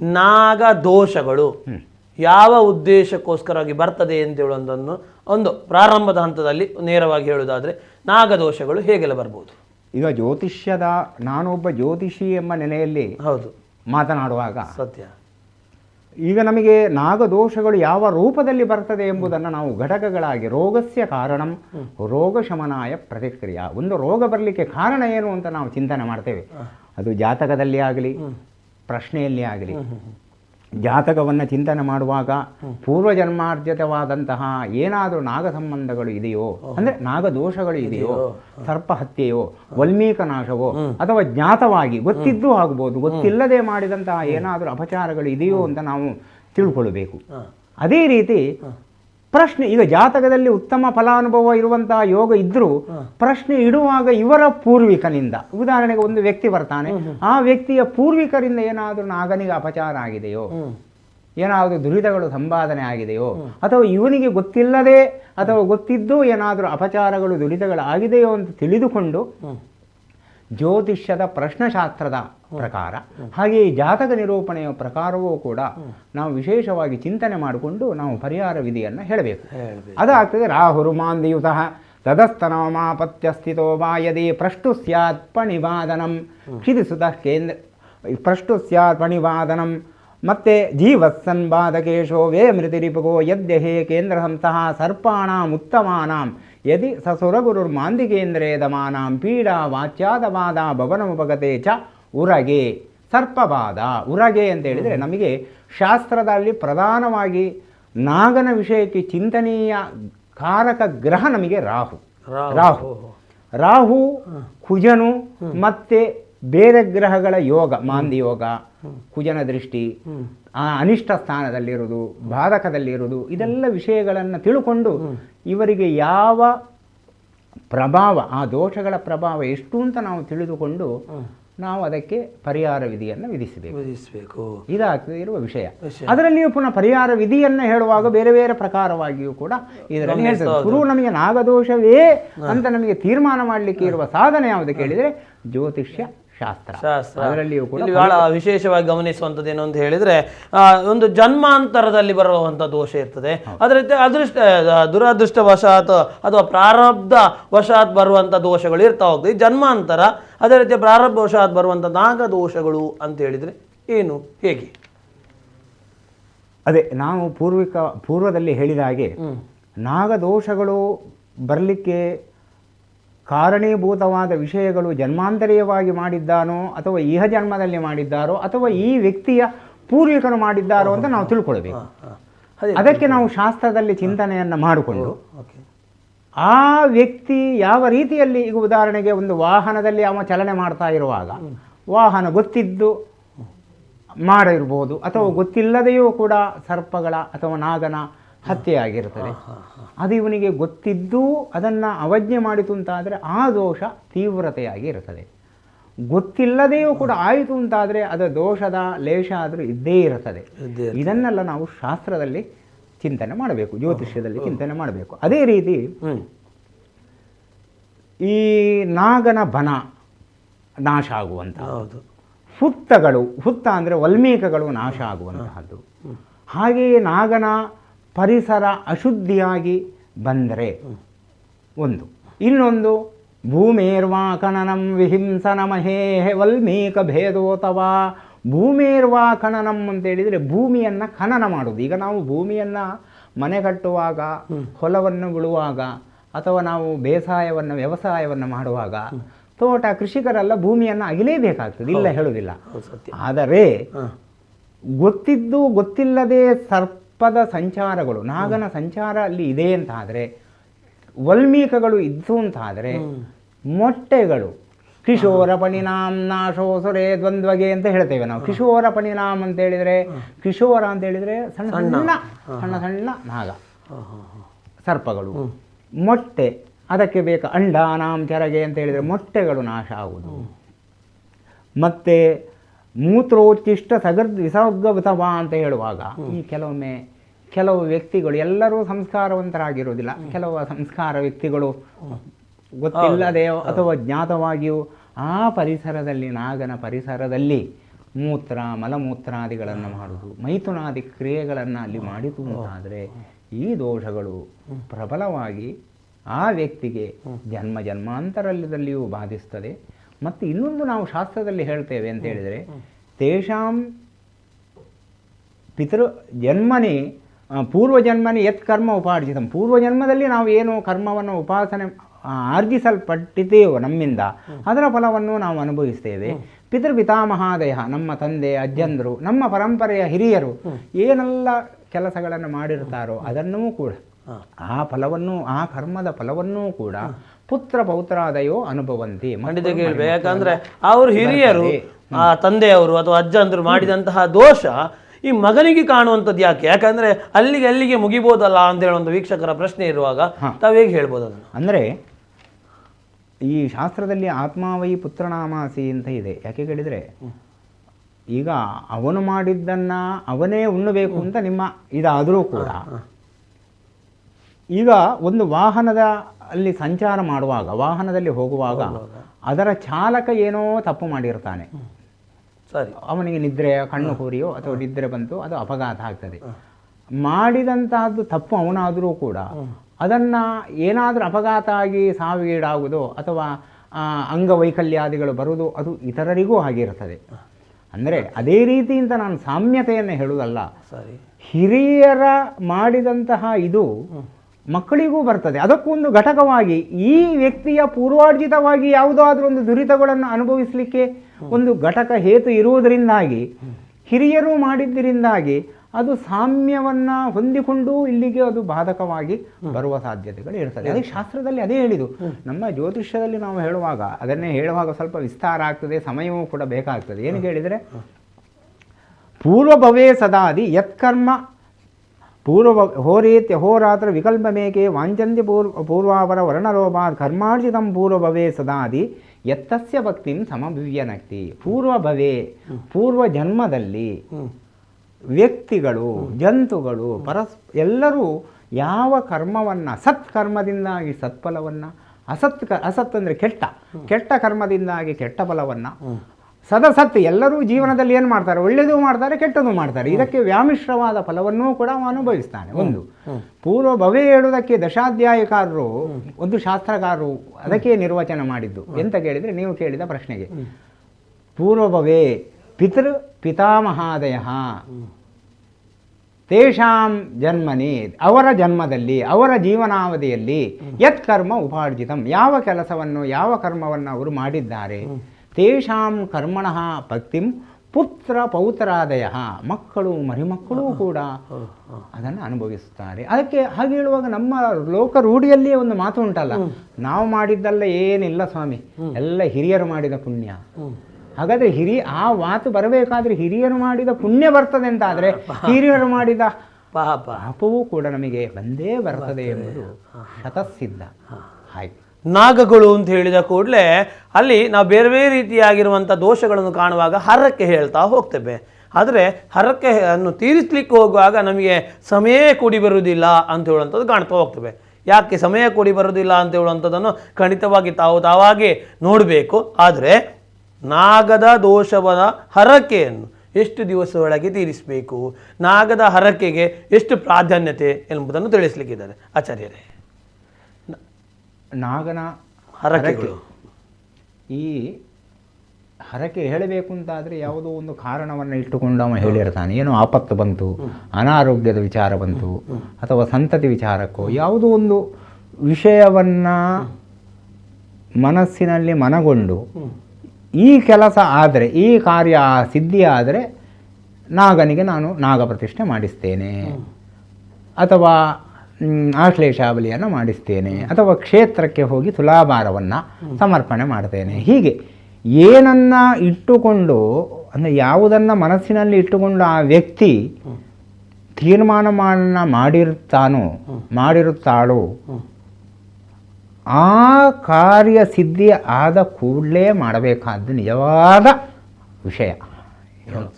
ನಾಗ ದೋಷಗಳು ಯಾವ ಉದ್ದೇಶಕ್ಕೋಸ್ಕರವಾಗಿ ಬರ್ತದೆ ಅಂತ ಹೇಳುವುದನ್ನು ಒಂದು ಪ್ರಾರಂಭದ ಹಂತದಲ್ಲಿ ನೇರವಾಗಿ ಹೇಳುವುದಾದರೆ ನಾಗದೋಷಗಳು ಹೇಗೆಲ್ಲ ಬರ್ಬೋದು? ಈಗ ಜ್ಯೋತಿಷ್ಯದ ನಾನೊಬ್ಬ ಜ್ಯೋತಿಷಿ ಎಂಬ ನೆಲೆಯಲ್ಲಿ ಹೌದು. ಮಾತನಾಡುವಾಗ ಸತ್ಯ. ಈಗ ನಮಗೆ ನಾಗದೋಷಗಳು ಯಾವ ರೂಪದಲ್ಲಿ ಬರ್ತದೆ ಎಂಬುದನ್ನು ನಾವು ಘಟಕಗಳಾಗಿ ರೋಗಸ್ಯ ಕಾರಣಂ ರೋಗ ಶಮನಾಯ ಪ್ರತಿಕ್ರಿಯೆ. ಒಂದು ರೋಗ ಬರಲಿಕ್ಕೆ ಕಾರಣ ಏನು ಅಂತ ನಾವು ಚಿಂತನೆ ಮಾಡ್ತೇವೆ. ಅದು ಜಾತಕದಲ್ಲಿ ಆಗಲಿ ಪ್ರಶ್ನೆಯಲ್ಲಿ ಆಗಲಿ. ಜಾತಕವನ್ನು ಚಿಂತನೆ ಮಾಡುವಾಗ ಪೂರ್ವಜನ್ಮಾರ್ಜಿತವಾದಂತಹ ಏನಾದರೂ ನಾಗ ಸಂಬಂಧಗಳು ಇದೆಯೋ ಅಂದರೆ ನಾಗದೋಷಗಳು ಇದೆಯೋ ಸರ್ಪ ಹತ್ಯೆಯೋ ವಲ್ಮೀಕ ನಾಶವೋ ಅಥವಾ ಜ್ಞಾತವಾಗಿ ಗೊತ್ತಿದ್ದೂ ಆಗ್ಬೋದು ಗೊತ್ತಿಲ್ಲದೆ ಮಾಡಿದಂತಹ ಏನಾದರೂ ಅಪಚಾರಗಳು ಇದೆಯೋ ಅಂತ ನಾವು ತಿಳ್ಕೊಳ್ಬೇಕು. ಅದೇ ರೀತಿ ಪ್ರಶ್ನೆ ಈಗ ಜಾತಕದಲ್ಲಿ ಉತ್ತಮ ಫಲಾನುಭವ ಇರುವಂತಹ ಯೋಗ ಇದ್ರೂ ಪ್ರಶ್ನೆ ಇಡುವಾಗ ಇವರ ಪೂರ್ವಿಕನಿಂದ ಉದಾಹರಣೆಗೆ ಒಂದು ವ್ಯಕ್ತಿ ಬರ್ತಾನೆ ಆ ವ್ಯಕ್ತಿಯ ಪೂರ್ವಿಕರಿಂದ ಏನಾದರೂ ನಾಗನಿಗೆ ಅಪಚಾರ ಆಗಿದೆಯೋ ಏನಾದರೂ ದುರಿತಗಳು ಸಂಪಾದನೆ ಆಗಿದೆಯೋ ಅಥವಾ ಇವನಿಗೆ ಗೊತ್ತಿಲ್ಲದೆ ಅಥವಾ ಗೊತ್ತಿದ್ದು ಏನಾದರೂ ಅಪಚಾರಗಳು ದುರಿತಗಳು ಆಗಿದೆಯೋ ಅಂತ ತಿಳಿದುಕೊಂಡು ಜ್ಯೋತಿಷ್ಯದ ಪ್ರಶ್ನಶಾಸ್ತ್ರದ ಪ್ರಕಾರ. ಹಾಗೆ ಈ ಜಾತಕ ನಿರೂಪಣೆಯ ಪ್ರಕಾರವೂ ಕೂಡ ನಾವು ವಿಶೇಷವಾಗಿ ಚಿಂತನೆ ಮಾಡಿಕೊಂಡು ನಾವು ಪರಿಹಾರ ವಿಧಿಯನ್ನು ಹೇಳಬೇಕು. ಅದಾಗ್ತದೆ ರಾಹುರು ಮಾಂದಿಯುತಃ ತದಸ್ತನಮಾಪತ್ಯ ಸ್ಥಿತೋ ವಾ ಯದಿ ಪ್ರಷ್ಟು ಸ್ಯಾತ್ ಪಣಿವಾದನಂ. ಕ್ಷಿದಿಸುತ ಕೇಂದ್ರ ಪ್ರಷ್ಟು ಸ್ಯಾತ್ ಪಣಿವಾದನಂ. ಮತ್ತೆ ಜೀವತ್ಸನ್ ಬಾಧಕೇಶೋ ವೇ ಮೃತಿರಿಪಗೋ ಯದ್ಯಹೇ ಕೇಂದ್ರಹಂತಹ ಸರ್ಪಾಣಾಂ ಉತ್ತಮಾನಾಂ. ಯದಿ ಸಸುರಗುರುರ್ಮಾಂದಿಕೇಂದ್ರೇ ದಮಾನಾಂ ಪೀಡಾ ವಾಚ್ಯಾದವಾದ ಭವನಮುಪಗತೆ ಚ ಉರಗೆ ಸರ್ಪವಾದ ಉರಗೆ ಅಂತ ಹೇಳಿದರೆ ನಮಗೆ ಶಾಸ್ತ್ರದಲ್ಲಿ ಪ್ರಧಾನವಾಗಿ ನಾಗನ ವಿಷಯಕ್ಕೆ ಚಿಂತನೀಯ ಕಾರಕ ಗ್ರಹ ನಮಗೆ ರಾಹು. ರಾಹು. ರಾಹು. ರಾಹು ಕುಜನು ಮತ್ತೆ ಬೇರೆ ಗ್ರಹಗಳ ಯೋಗ ಮಾಂದಿ ಯೋಗ ಕುಜನ ದೃಷ್ಟಿ ಆ ಅನಿಷ್ಟ ಸ್ಥಾನದಲ್ಲಿರುವುದು ಬಾಧಕದಲ್ಲಿರುವುದು ಇದೆಲ್ಲ ವಿಷಯಗಳನ್ನು ತಿಳ್ಕೊಂಡು ಇವರಿಗೆ ಯಾವ ಪ್ರಭಾವ ಆ ದೋಷಗಳ ಪ್ರಭಾವ ಎಷ್ಟು ಅಂತ ನಾವು ತಿಳಿದುಕೊಂಡು ನಾವು ಅದಕ್ಕೆ ಪರಿಹಾರ ವಿಧಿಯನ್ನು ವಿಧಿಸಬೇಕು. ವಿಧಿಸಬೇಕು. ಇದಾಗ್ತದೆ ಇರುವ ವಿಷಯ. ವಿಷಯ. ಅದರಲ್ಲಿಯೂ ಪುನಃ ಪರಿಹಾರ ವಿಧಿಯನ್ನು ಹೇಳುವಾಗ ಬೇರೆ ಬೇರೆ ಪ್ರಕಾರವಾಗಿಯೂ ಕೂಡ ಇದರಲ್ಲಿ ಹೇಳ್ತದೆ ಗುರು ನಮಗೆ ನಾಗದೋಷವೇ ಅಂತ ನಮಗೆ ತೀರ್ಮಾನ ಮಾಡಲಿಕ್ಕೆ ಇರುವ ಸಾಧನೆ ಯಾವುದು ಕೇಳಿದರೆ ಜ್ಯೋತಿಷ್ಯ. ಶಾಸ್ತ್ರ. ಅದರಲ್ಲಿಯೂ ಕೂಡ ಬಹಳ ವಿಶೇಷವಾಗಿ ಗಮನಿಸುವಂಥದ್ದು ಏನು ಅಂತ ಹೇಳಿದ್ರೆ ಒಂದು ಜನ್ಮಾಂತರದಲ್ಲಿ ಬರುವಂಥ ದೋಷ ಇರ್ತದೆ. ಅದೇ ರೀತಿ ಅದೃಷ್ಟ ದುರದೃಷ್ಟ ವಶಾತ್ ಅಥವಾ ಪ್ರಾರಬ್ಧ ವಶಾತ್ ಬರುವಂಥ ದೋಷಗಳು ಇರ್ತಾ ಹೋಗ್ತದೆ ಜನ್ಮಾಂತರ ಅದೇ ರೀತಿ ಪ್ರಾರಬ್ಧ ವಶಾತ್ ಬರುವಂಥ ನಾಗ ದೋಷಗಳು ಅಂತ ಹೇಳಿದ್ರೆ ಏನು ಹೇಗೆ? ಅದೇ ನಾವು ಪೂರ್ವಿಕ ಪೂರ್ವದಲ್ಲಿ ಹೇಳಿದ ಹಾಗೆ ನಾಗದೋಷಗಳು ಬರಲಿಕ್ಕೆ ಕಾರಣೀಭೂತವಾದ ವಿಷಯಗಳು ಜನ್ಮಾಂತರೀಯವಾಗಿ ಮಾಡಿದ್ದಾನೋ ಅಥವಾ ಇಹ ಜನ್ಮದಲ್ಲಿ ಮಾಡಿದ್ದಾರೋ ಅಥವಾ ಈ ವ್ಯಕ್ತಿಯ ಪೂರ್ವಿಕರು ಮಾಡಿದ್ದಾರೋ ಅಂತ ನಾವು ತಿಳ್ಕೊಳ್ಬೇಕು. ಅದಕ್ಕೆ ನಾವು ಶಾಸ್ತ್ರದಲ್ಲಿ ಚಿಂತನೆಯನ್ನು ಮಾಡಿಕೊಂಡು ಆ ವ್ಯಕ್ತಿ ಯಾವ ರೀತಿಯಲ್ಲಿ ಈಗ ಉದಾಹರಣೆಗೆ ಒಂದು ವಾಹನದಲ್ಲಿ ಅವ ಚಲನೆ ಮಾಡ್ತಾ ಇರುವಾಗ ವಾಹನ ಗೊತ್ತಿದ್ದು ಮಾಡಿರ್ಬೋದು ಅಥವಾ ಗೊತ್ತಿಲ್ಲದೆಯೂ ಕೂಡ ಸರ್ಪಗಳ ಅಥವಾ ನಾಗನ ಹತ್ಯೆಯಾಗಿರ್ತದೆ ಅದು ಇವನಿಗೆ ಗೊತ್ತಿದ್ದು ಅದನ್ನು ಅವಜ್ಞೆ ಮಾಡಿತು ಅಂತಾದರೆ ಆ ದೋಷ ತೀವ್ರತೆಯಾಗಿ ಇರ್ತದೆ ಗೊತ್ತಿಲ್ಲದೆಯೂ ಕೂಡ ಆಯಿತು ಅಂತಾದರೆ ಅದು ದೋಷದ ಲೇಷ ಆದರೂ ಇದ್ದೇ ಇರುತ್ತದೆ. ಇದನ್ನೆಲ್ಲ ನಾವು ಶಾಸ್ತ್ರದಲ್ಲಿ ಚಿಂತನೆ ಮಾಡಬೇಕು ಜ್ಯೋತಿಷ್ಯದಲ್ಲಿ ಚಿಂತನೆ ಮಾಡಬೇಕು. ಅದೇ ರೀತಿ ಈ ನಾಗನ ಬನ ನಾಶ ಆಗುವಂಥ ಹೌದು. ಹುತ್ತಗಳು ಹುತ್ತ ಅಂದರೆ ವಲ್ಮೀಕಗಳು ನಾಶ ಆಗುವಂತಹದ್ದು. ಹಾಗೆಯೇ ನಾಗನ ಪರಿಸರ ಅಶುದ್ಧಿಯಾಗಿ ಬಂದರೆ. ಒಂದು. ಇನ್ನೊಂದು ಭೂಮೇರ್ವಾ ಕಣನಂ ವಿಹಿಂಸನ ಮಹೇಹೆ ವಲ್ಮೀಕ ಭೇದೋತವಾ ಭೂಮೇರ್ವಾ ಖನನಂ ಅಂತ ಹೇಳಿದರೆ ಭೂಮಿಯನ್ನು ಖನನ ಮಾಡೋದು ಈಗ ನಾವು ಭೂಮಿಯನ್ನು ಮನೆ ಕಟ್ಟುವಾಗ ಹೊಲವನ್ನು ಉಳುವಾಗ ಅಥವಾ ನಾವು ಬೇಸಾಯವನ್ನು ವ್ಯವಸಾಯವನ್ನು ಮಾಡುವಾಗ ತೋಟ ಕೃಷಿಕರೆಲ್ಲ ಭೂಮಿಯನ್ನು ಅಗಿಲೇಬೇಕಾಗ್ತದೆ. ಇಲ್ಲ ಹೇಳುವುದಿಲ್ಲ. ಆದರೆ. ಗೊತ್ತಿದ್ದು ಗೊತ್ತಿಲ್ಲದೆ ಸರ್ಪದ ಸಂಚಾರಗಳು ನಾಗನ ಸಂಚಾರ ಅಲ್ಲಿ ಇದೆ ಅಂತ ಆದರೆ ವಲ್ಮೀಕಗಳು ಇದ್ದು ಅಂತಾದರೆ ಮೊಟ್ಟೆಗಳು ಕಿಶೋರ ಪಣಿನಾಮ್ ನಾಶೋ ಸೊರೆ ದ್ವಂದ್ವಗೆ ಅಂತ ಹೇಳ್ತೇವೆ ನಾವು. ಕಿಶೋರ ಪಣಿನಾಮ್ ಅಂತ ಹೇಳಿದರೆ ಕಿಶೋರ ಅಂತ ಹೇಳಿದರೆ ಸಣ್ಣ ಸಣ್ಣ. ಸಣ್ಣ ಸಣ್ಣ ನಾಗ. ಸರ್ಪಗಳು. ಮೊಟ್ಟೆ ಅದಕ್ಕೆ ಬೇಕಾ ನಾಮ್ ಚರಗೆ ಅಂತ ಹೇಳಿದರೆ ಮೊಟ್ಟೆಗಳು ನಾಶ ಆಗುವುದು. ಮತ್ತೆ ಮೂತ್ರೋಚ್ಚಿಷ್ಟ ಸಗರ್ದ್ ವಿಸರ್ಗವತವಾ ಅಂತ ಹೇಳುವಾಗ ಈ ಕೆಲವೊಮ್ಮೆ ಕೆಲವು ವ್ಯಕ್ತಿಗಳು ಎಲ್ಲರೂ ಸಂಸ್ಕಾರವಂತರಾಗಿರುವುದಿಲ್ಲ. ಕೆಲವು ಸಂಸ್ಕಾರ ವ್ಯಕ್ತಿಗಳು ಗೊತ್ತಿಲ್ಲದೆಯೋ ಅಥವಾ ಜ್ಞಾತವಾಗಿಯೂ ಆ ಪರಿಸರದಲ್ಲಿ ನಾಗನ ಪರಿಸರದಲ್ಲಿ ಮೂತ್ರ ಮಲಮೂತ್ರಾದಿಗಳನ್ನು ಮಾಡುವುದು ಮೈಥುನಾದಿ ಕ್ರಿಯೆಗಳನ್ನು ಅಲ್ಲಿ ಮಾಡಿತು ಅಂತಾದರೆ ಈ ದೋಷಗಳು ಪ್ರಬಲವಾಗಿ ಆ ವ್ಯಕ್ತಿಗೆ ಜನ್ಮ ಜನ್ಮಾಂತರದಲ್ಲಿಯೂ ಬಾಧಿಸ್ತದೆ. ಮತ್ತು ಇನ್ನೊಂದು ನಾವು ಶಾಸ್ತ್ರದಲ್ಲಿ ಹೇಳ್ತೇವೆ ಅಂತ ಹೇಳಿದರೆ ತೇಷಾಂ ಪಿತೃ ಜನ್ಮನಿ ಪೂರ್ವಜನ್ಮನಿ ಯತ್ ಕರ್ಮ ಉಪಾರ್ಜಿತ. ಪೂರ್ವಜನ್ಮದಲ್ಲಿ ನಾವು ಏನು ಕರ್ಮವನ್ನು ಉಪಾಸನೆ ಆರ್ಜಿಸಲ್ಪಟ್ಟಿದ್ದೇವೋ ನಮ್ಮಿಂದ ಅದರ ಫಲವನ್ನು ನಾವು ಅನುಭವಿಸ್ತೇವೆ. ಪಿತೃ ಪಿತಾಮಹಾದಯ ನಮ್ಮ ತಂದೆ ಅಜ್ಜಂದರು ನಮ್ಮ ಪರಂಪರೆಯ ಹಿರಿಯರು ಏನೆಲ್ಲ ಕೆಲಸಗಳನ್ನು ಮಾಡಿರ್ತಾರೋ ಅದನ್ನೂ ಕೂಡ ಆ ಫಲವನ್ನು ಆ ಕರ್ಮದ ಫಲವನ್ನೂ ಕೂಡ ಪುತ್ರ ಪೌತ್ರಾದಯೋ ಅನುಭವಂತಿ. ಖಂಡಿತ ಕೇಳ್ಬೇಕು ಯಾಕಂದ್ರೆ ಅವ್ರ ಹಿರಿಯರು ಆ ತಂದೆಯವರು ಅಥವಾ ಅಜ್ಜಂದ್ರು ಮಾಡಿದಂತಹ ದೋಷ ಈ ಮಗನಿಗೆ ಕಾಣುವಂಥದ್ದು ಯಾಕೆ? ಯಾಕಂದ್ರೆ ಅಲ್ಲಿಗೆ ಅಲ್ಲಿಗೆ ಮುಗಿಬೋದಲ್ಲ ಅಂತ ಹೇಳೋ ಒಂದು ವೀಕ್ಷಕರ ಪ್ರಶ್ನೆ ಇರುವಾಗ ತಾವು ಹೇಗೆ ಹೇಳ್ಬೋದು ಅದನ್ನು? ಅಂದರೆ ಈ ಶಾಸ್ತ್ರದಲ್ಲಿ ಆತ್ಮಾವೈ ಪುತ್ರನಾಮಾಸಿ ಅಂತ ಇದೆ. ಯಾಕೆ ಕೇಳಿದರೆ? ಈಗ ಅವನು ಮಾಡಿದ್ದನ್ನು ಅವನೇ ಉಣ್ಣಬೇಕು ಅಂತ ನಿಮ್ಮ ಇದಾದರೂ ಕೂಡ. ಈಗ ಒಂದು ವಾಹನದ ಅಲ್ಲಿ ಸಂಚಾರ ಮಾಡುವಾಗ ವಾಹನದಲ್ಲಿ ಹೋಗುವಾಗ ಅದರ ಚಾಲಕ ಏನೋ ತಪ್ಪು ಮಾಡಿರ್ತಾನೆ. ಸರಿ. ಅವನಿಗೆ ನಿದ್ರೆ ಕಣ್ಣು ಹುರಿಯೋ ಅಥವಾ ನಿದ್ರೆ ಬಂತು ಅದು ಅಪಘಾತ ಆಗ್ತದೆ. ಮಾಡಿದಂತಹದ್ದು ತಪ್ಪು ಅವನಾದರೂ ಕೂಡ ಅದನ್ನು ಏನಾದರೂ ಅಪಘಾತ ಆಗಿ ಸಾವಿಗೀಡಾಗುವುದು ಅಥವಾ ಅಂಗವೈಕಲ್ಯಾದಿಗಳು ಬರುವುದು ಅದು ಇತರರಿಗೂ ಆಗಿರ್ತದೆ ಅಂದರೆ ಅದೇ ರೀತಿಯಿಂದ ನಾನು ಸಾಮ್ಯತೆಯನ್ನು ಹೇಳುವುದಲ್ಲ ಸರಿ. ಹಿರಿಯರ ಮಾಡಿದಂತಹ ಇದು ಮಕ್ಕಳಿಗೂ ಬರ್ತದೆ. ಅದಕ್ಕೊಂದು ಘಟಕವಾಗಿ ಈ ವ್ಯಕ್ತಿಯ ಪೂರ್ವಾರ್ಜಿತವಾಗಿ ಯಾವುದಾದ್ರೂ ಒಂದು ದುರಿತಗಳನ್ನು ಅನುಭವಿಸಲಿಕ್ಕೆ ಒಂದು ಘಟಕ ಹೇತು ಇರುವುದರಿಂದಾಗಿ ಹಿರಿಯರು ಮಾಡಿದ್ದರಿಂದಾಗಿ ಅದು ಸಾಮ್ಯವನ್ನು ಹೊಂದಿಕೊಂಡು ಇಲ್ಲಿಗೆ ಅದು ಬಾಧಕವಾಗಿ ಬರುವ ಸಾಧ್ಯತೆಗಳು ಇರ್ತದೆ. ಅದೇ ಶಾಸ್ತ್ರದಲ್ಲಿ ಅದೇ ಹೇಳಿದು ನಮ್ಮ ಜ್ಯೋತಿಷ್ಯದಲ್ಲಿ ನಾವು ಹೇಳುವಾಗ ಅದನ್ನೇ ಹೇಳುವಾಗ ಸ್ವಲ್ಪ ವಿಸ್ತಾರ ಆಗ್ತದೆ ಸಮಯವೂ ಕೂಡ ಬೇಕಾಗ್ತದೆ. ಏನು ಕೇಳಿದರೆ ಪೂರ್ವಭವೇ ಸದಾದಿ ಯತ್ಕರ್ಮ ಪೂರ್ವ ಹೋರೀತ್ಯ ಹೋರಾತ್ರ ವಿಕಲ್ಪ ವಾಂಚಂತಿ ಪೂರ್ವ ಪೂರ್ವಾಪರ ವರ್ಣರೋಪಾತ್ ಕರ್ಮಾರ್ಜಿತಂ ಪೂರ್ವಭವೇ ಸದಾದಿ ಯತ್ತಸ್ಯ ಭಕ್ತಿನ್ ಸಮಭಿವ್ಯನಕ್ತಿ. ಪೂರ್ವಭವೇ ಪೂರ್ವ ಜನ್ಮದಲ್ಲಿ ವ್ಯಕ್ತಿಗಳು ಜಂತುಗಳು ಪರಸ್ ಎಲ್ಲರೂ ಯಾವ ಕರ್ಮವನ್ನು ಸತ್ಕರ್ಮದಿಂದಾಗಿ ಸತ್ಫಲವನ್ನು ಅಸತ್ ಕ ಅಸತ್ ಅಂದರೆ ಕೆಟ್ಟ ಕೆಟ್ಟ ಕರ್ಮದಿಂದಾಗಿ ಕೆಟ್ಟ ಫಲವನ್ನು ಸದಸತ್ ಎಲ್ಲರೂ ಜೀವನದಲ್ಲಿ ಏನು ಮಾಡ್ತಾರೆ? ಒಳ್ಳೆಯದು ಮಾಡ್ತಾರೆ ಕೆಟ್ಟದು ಮಾಡ್ತಾರೆ. ಇದಕ್ಕೆ ವ್ಯಾಮಿಶ್ರವಾದ ಫಲವನ್ನೂ ಕೂಡ ಅವನು ಅನುಭವಿಸ್ತಾನೆ. ಒಂದು ಪೂರ್ವ ಭವೆ ಹೇಳುವುದಕ್ಕೆ ದಶಾಧ್ಯಾಯಕಾರರು ಒಂದು ಶಾಸ್ತ್ರಕಾರರು ಅದಕ್ಕೆ ನಿರ್ವಚನ ಮಾಡಿದ್ದು. ಎಂತ ಕೇಳಿದರೆ ನೀವು ಕೇಳಿದ ಪ್ರಶ್ನೆಗೆ. ಪೂರ್ವಭವೇ ಪಿತೃ ಪಿತಾಮಹಾದಯ. ತೇಷಾಂ ಜನ್ಮನಿ ಅವರ ಜನ್ಮದಲ್ಲಿ ಅವರ ಜೀವನಾವಧಿಯಲ್ಲಿ ಯತ್ ಕರ್ಮ ಉಪಾರ್ಜಿತಂ. ಯಾವ ಕೆಲಸವನ್ನು ಯಾವ ಕರ್ಮವನ್ನು ಅವರು ಮಾಡಿದ್ದಾರೆ? ತೇಷಾಂ ಕರ್ಮಣಃ ಭಕ್ತಿಂ ಪುತ್ರ ಪೌತ್ರಾದಯ. ಮಕ್ಕಳು ಮರಿಮಕ್ಕಳು ಕೂಡ ಅದನ್ನು ಅನುಭವಿಸುತ್ತಾರೆ ಅದಕ್ಕೆ ಹಾಗೆ ಹೇಳುವಾಗ ನಮ್ಮ ಲೋಕ ರೂಢಿಯಲ್ಲಿಯೇ ಒಂದು ಮಾತು ಉಂಟಲ್ಲ ನಾವು ಮಾಡಿದ್ದಲ್ಲ ಏನಿಲ್ಲ ಸ್ವಾಮಿ ಎಲ್ಲ ಹಿರಿಯರು ಮಾಡಿದ ಪುಣ್ಯ. ಹಾಗಾದರೆ ಹಿರಿಯ ಆ ಮಾತು ಬರಬೇಕಾದ್ರೆ ಹಿರಿಯರು ಮಾಡಿದ ಪುಣ್ಯ ಬರ್ತದೆ ಅಂತ ಆದರೆ ಹಿರಿಯರು ಮಾಡಿದ ಪಾಪ. ಪಾಪವೂ ಕೂಡ ನಮಗೆ ಬಂದೇ ಬರ್ತದೆ ಎಂಬುದು ಶತಸಿದ್ಧ. ಹಾಗೆ. ನಾಗಗಳು ಅಂತ ಹೇಳಿದ ಕೂಡಲೇ ಅಲ್ಲಿ ನಾವು ಬೇರೆ ಬೇರೆ ರೀತಿಯಾಗಿರುವಂಥ ದೋಷಗಳನ್ನು ಕಾಣುವಾಗ ಹರಕ್ಕೆ ಹೇಳ್ತಾ ಹೋಗ್ತೇವೆ. ಆದರೆ ಹರಕ್ಕೆ ಅನ್ನು ತೀರಿಸಲಿಕ್ಕೆ ಹೋಗುವಾಗ ನಮಗೆ ಸಮಯ ಕೂಡಿ ಬರುವುದಿಲ್ಲ ಅಂತ ಹೇಳುವಂಥದ್ದು ಕಾಣ್ತಾ ಹೋಗ್ತೇವೆ. ಯಾಕೆ ಸಮಯ ಕೂಡಿ ಬರುವುದಿಲ್ಲ ಅಂತ ಹೇಳುವಂಥದ್ದನ್ನು ಖಂಡಿತವಾಗಿ ತಾವು ತಾವಾಗಿ ನೋಡಬೇಕು. ಆದರೆ ನಾಗದ ದೋಷವನ ಹರಕೆಯನ್ನು ಎಷ್ಟು ದಿವಸದೊಳಗೆ ತೀರಿಸಬೇಕು? ನಾಗದ ಹರಕೆಗೆ ಎಷ್ಟು ಪ್ರಾಧಾನ್ಯತೆ ಎಂಬುದನ್ನು ತಿಳಿಸಲಿಕ್ಕಿದ್ದಾರೆ. ಆಚಾರ್ಯರೇ. ನಾಗನ ಹರಕೆಗಳು. ಈ ಹರಕೆ ಹೇಳಬೇಕು ಅಂತಾದರೆ ಯಾವುದೋ ಒಂದು ಕಾರಣವನ್ನು ಇಟ್ಟುಕೊಂಡು ಅವ ಹೇಳಿರ್ತಾನೆ. ಏನೋ ಆಪತ್ತು ಬಂತು ಅನಾರೋಗ್ಯದ ವಿಚಾರ ಬಂತು ಅಥವಾ ಸಂತತಿ ವಿಚಾರಕ್ಕೋ ಯಾವುದೋ ಒಂದು ವಿಷಯವನ್ನು ಮನಸ್ಸಿನಲ್ಲಿ ಮನಗೊಂಡು ಈ ಕೆಲಸ ಆದರೆ ಈ ಕಾರ್ಯ ಸಿದ್ಧಿ ಆದರೆ ನಾಗನಿಗೆ ನಾನು ನಾಗ ಪ್ರತಿಷ್ಠೆ ಮಾಡಿಸ್ತೇನೆ ಅಥವಾ ಆಶ್ಲೇಷಾಬಲಿಯನ್ನು ಮಾಡಿಸ್ತೇನೆ ಅಥವಾ ಕ್ಷೇತ್ರಕ್ಕೆ ಹೋಗಿ ತುಲಾಭಾರವನ್ನು ಸಮರ್ಪಣೆ ಮಾಡ್ತೇನೆ. ಹೀಗೆ ಏನನ್ನು ಇಟ್ಟುಕೊಂಡು ಅಂದರೆ ಯಾವುದನ್ನು ಮನಸ್ಸಿನಲ್ಲಿ ಇಟ್ಟುಕೊಂಡು ಆ ವ್ಯಕ್ತಿ ತೀರ್ಮಾನವನ್ನು ಮಾಡಿರುತ್ತಾನೋ ಮಾಡಿರುತ್ತಾಳೋ ಆ ಕಾರ್ಯ ಸಿದ್ಧಿ ಆದ ಕೂಡಲೇ ಮಾಡಬೇಕಾದ ನಿಜವಾದ ವಿಷಯ.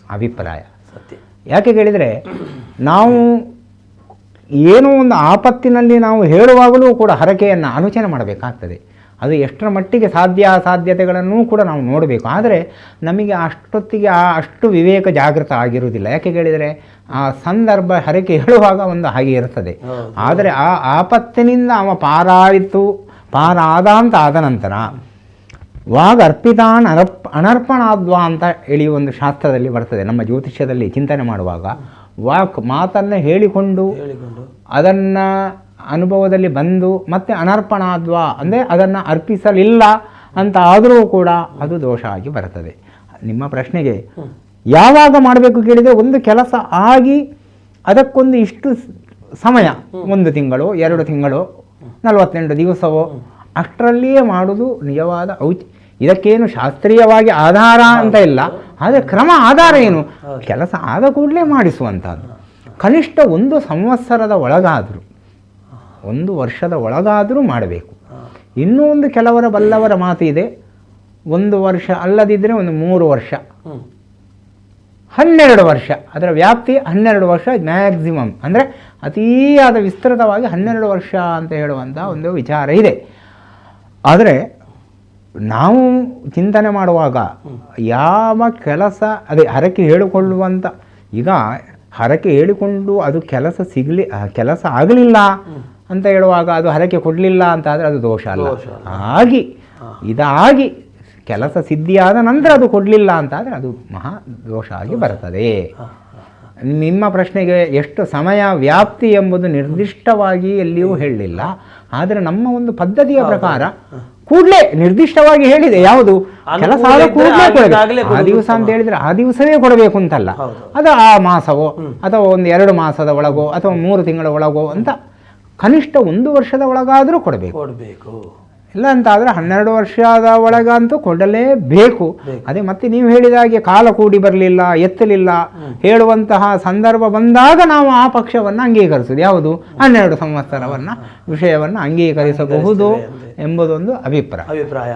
ಅಭಿಪ್ರಾಯ. ಸತ್ಯ. ಯಾಕೆ ಕೇಳಿದರೆ ನಾವು ಏನೋ ಒಂದು ಆಪತ್ತಿನಲ್ಲಿ ನಾವು ಹೇಳುವಾಗಲೂ ಕೂಡ ಹರಕೆಯನ್ನು ಆಲೋಚನೆ ಮಾಡಬೇಕಾಗ್ತದೆ. ಅದು ಎಷ್ಟರ ಮಟ್ಟಿಗೆ ಸಾಧ್ಯ ಅಸಾಧ್ಯತೆಗಳನ್ನು ಕೂಡ ನಾವು ನೋಡಬೇಕು. ಆದರೆ ನಮಗೆ ಅಷ್ಟೊತ್ತಿಗೆ ಆ ಅಷ್ಟು ವಿವೇಕ ಜಾಗೃತ ಆಗಿರುವುದಿಲ್ಲ. ಯಾಕೆ ಕೇಳಿದರೆ ಆ ಸಂದರ್ಭ ಹರಕೆ ಹೇಳುವಾಗ ಒಂದು ಹಾಗೆ ಇರ್ತದೆ ಆದರೆ ಆ ಆಪತ್ತಿನಿಂದ ಅವ ಪಾರಾಯಿತು ಪಾರಾದ ಅಂತ ಆದ ನಂತರ ವಾಗ್ ಅರ್ಪಿತಾನ್ ಅನರ್ಪ ಅನರ್ಪಣಾದ್ವಾ ಅಂತ ಹೇಳಿ ಒಂದು ಶಾಸ್ತ್ರದಲ್ಲಿ ಬರ್ತದೆ. ನಮ್ಮ ಜ್ಯೋತಿಷ್ಯದಲ್ಲಿ ಚಿಂತನೆ ಮಾಡುವಾಗ ವಾಕ್ ಮಾತನ್ನು ಹೇಳಿಕೊಂಡು ಹೇಳಿಕೊಂಡು ಅದನ್ನು ಅನುಭವದಲ್ಲಿ ಬಂದು ಮತ್ತೆ ಅನರ್ಪಣಾದ್ವಾ ಅಂದರೆ ಅದನ್ನು ಅರ್ಪಿಸಲಿಲ್ಲ ಅಂತ ಆದರೂ ಕೂಡ ಅದು ದೋಷ ಆಗಿ ಬರ್ತದೆ. ನಿಮ್ಮ ಪ್ರಶ್ನೆಗೆ ಯಾವಾಗ ಮಾಡಬೇಕು ಕೇಳಿದರೆ ಒಂದು ಕೆಲಸ ಆಗಿ ಅದಕ್ಕೊಂದು ಇಷ್ಟು ಸಮಯ ಒಂದು ತಿಂಗಳು ಎರಡು ತಿಂಗಳು ನಲವತ್ತೆಂಟು ದಿವಸವೋ ಅಷ್ಟರಲ್ಲಿಯೇ ಮಾಡುವುದು ನಿಜವಾದ ಔಚ ಇದಕ್ಕೇನು ಶಾಸ್ತ್ರೀಯವಾಗಿ ಆಧಾರ ಅಂತ ಇಲ್ಲ. ಆದರೆ ಕ್ರಮ ಆಧಾರ ಏನು? ಕೆಲಸ ಆದ ಕೂಡಲೇ ಮಾಡಿಸುವಂಥದ್ದು. ಕನಿಷ್ಠ ಒಂದು ಸಂವತ್ಸರದ ಒಳಗಾದರೂ ಒಂದು ವರ್ಷದ ಒಳಗಾದರೂ ಮಾಡಬೇಕು. ಇನ್ನೂ ಒಂದು ಕೆಲವರ ಬಲ್ಲವರ ಮಾತು ಇದೆ. ಒಂದು ವರ್ಷ ಅಲ್ಲದಿದ್ದರೆ ಒಂದು ಮೂರು ವರ್ಷ. ಹನ್ನೆರಡು ವರ್ಷ. ಅದರ ವ್ಯಾಪ್ತಿ ಹನ್ನೆರಡು ವರ್ಷ ಮ್ಯಾಕ್ಸಿಮಮ್. ಅಂದರೆ ಅತೀಯಾದ ವಿಸ್ತೃತವಾಗಿ ಹನ್ನೆರಡು ವರ್ಷ ಅಂತ ಹೇಳುವಂಥ ಒಂದು ವಿಚಾರ ಇದೆ. ಆದರೆ ನಾವು ಚಿಂತನೆ ಮಾಡುವಾಗ ಯಾವ ಕೆಲಸ ಅದೇ ಹರಕೆ ಹೇಳಿಕೊಳ್ಳುವಂಥ ಈಗ ಹರಕೆ ಹೇಳಿಕೊಂಡು ಅದು ಕೆಲಸ ಸಿಗಲಿ ಕೆಲಸ ಆಗಲಿಲ್ಲ ಅಂತ ಹೇಳುವಾಗ ಅದು ಹರಕೆ ಕೊಡಲಿಲ್ಲ ಅಂತ ಆದರೆ ಅದು ದೋಷ ಅಲ್ಲ. ಆಗಿ ಇದಾಗಿ ಕೆಲಸ ಸಿದ್ಧಿಯಾದ ನಂತರ ಅದು ಕೊಡಲಿಲ್ಲ ಅಂತ ಆದರೆ ಅದು ಮಹಾ ದೋಷ. ಆಗಿ ಬರ್ತದೆ ನಿಮ್ಮ ಪ್ರಶ್ನೆಗೆ ಎಷ್ಟು ಸಮಯ ವ್ಯಾಪ್ತಿ ಎಂಬುದು ನಿರ್ದಿಷ್ಟವಾಗಿ ಎಲ್ಲಿಯೂ ಹೇಳಲಿಲ್ಲ ಆದರೆ ನಮ್ಮ ಒಂದು ಪದ್ಧತಿಯ ಪ್ರಕಾರ ಕೂಡಲೇ ನಿರ್ದಿಷ್ಟವಾಗಿ ಹೇಳಿದೆ. ಯಾವುದು? ಕೆಲಸ ಆದ ಕೂಡಲೇ ಕೊಡಬೇಕು. ಆ ದಿವಸ ಅಂತ ಹೇಳಿದ್ರೆ ಆ ದಿವಸವೇ ಕೊಡಬೇಕು ಅಂತಲ್ಲ. ಅದು ಆ ಮಾಸವೋ ಅಥವಾ ಒಂದು ಎರಡು ಮಾಸದ ಒಳಗೋ ಅಥವಾ ಮೂರು ತಿಂಗಳ ಒಳಗೋ ಅಂತ ಕನಿಷ್ಠ ಒಂದು ವರ್ಷದ ಒಳಗಾದರೂ ಕೊಡಬೇಕು. ಕೊಡಬೇಕು. ಇಲ್ಲ ಅಂತ ಆದರೆ ಹನ್ನೆರಡು ವರ್ಷದ ಒಳಗಂತೂ ಕೊಡಲೇಬೇಕು. ಅದೇ ಮತ್ತೆ ನೀವು ಹೇಳಿದ ಹಾಗೆ ಕಾಲ ಕೂಡಿ ಬರಲಿಲ್ಲ ಎತ್ತಲಿಲ್ಲ ಹೇಳುವಂತಹ ಸಂದರ್ಭ ಬಂದಾಗ ನಾವು ಆ ಪಕ್ಷವನ್ನು ಅಂಗೀಕರಿಸುವುದು. ಯಾವುದು? ಹನ್ನೆರಡು ಸಂವತ್ಸರವನ್ನು ವಿಷಯವನ್ನು ಅಂಗೀಕರಿಸಬಹುದು ಎಂಬುದೊಂದು ಅಭಿಪ್ರಾಯ. ಅಭಿಪ್ರಾಯ.